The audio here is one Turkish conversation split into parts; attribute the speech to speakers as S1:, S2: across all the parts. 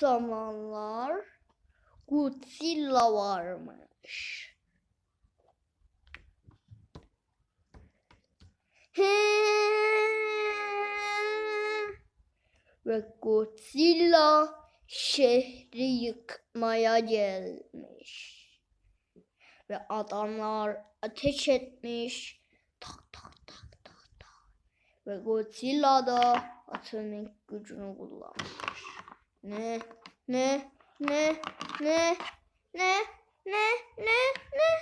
S1: zamanlar Godzilla varmış. Ve Godzilla şehri yıkmaya gelmiş. Ve adamlar ateş etmiş. Tak tak tak tak tak. Ve Godzilla da atomik gücünü kullanmış. Ne? Ne? Ne? Ne? Ne? Ne? Ne? Ne? Ne?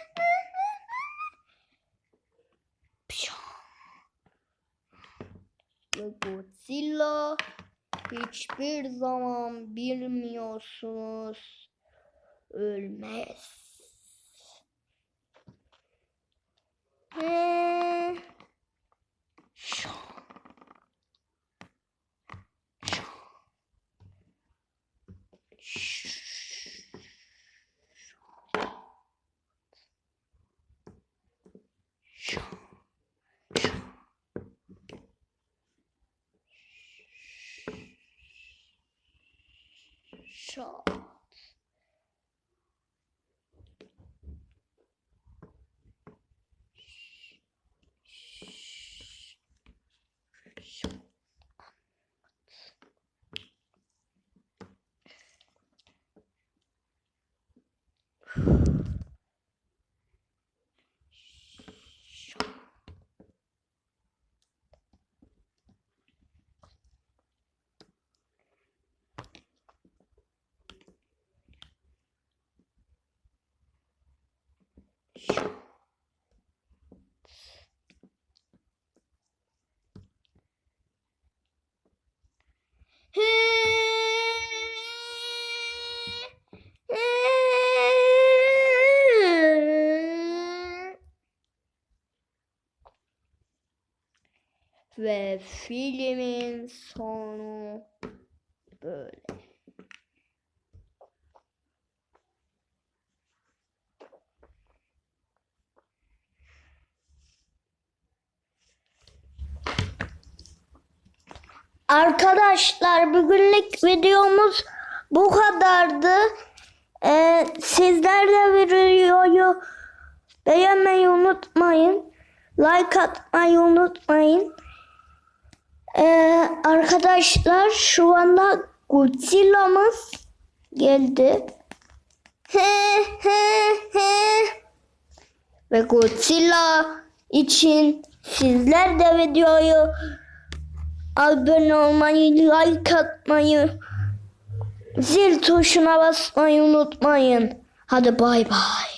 S1: Ve Godzilla hiçbir zaman bilmiyorsunuz ölmez. 手。Ve filmin sonu böyle. Arkadaşlar bugünlük videomuz bu kadardı. Ee, sizler de videoyu beğenmeyi unutmayın. Like atmayı unutmayın. Ee, arkadaşlar şu anda Godzilla'mız geldi. He he he. Ve Godzilla için sizler de videoyu abone olmayı, like atmayı, zil tuşuna basmayı unutmayın. Hadi bay bay.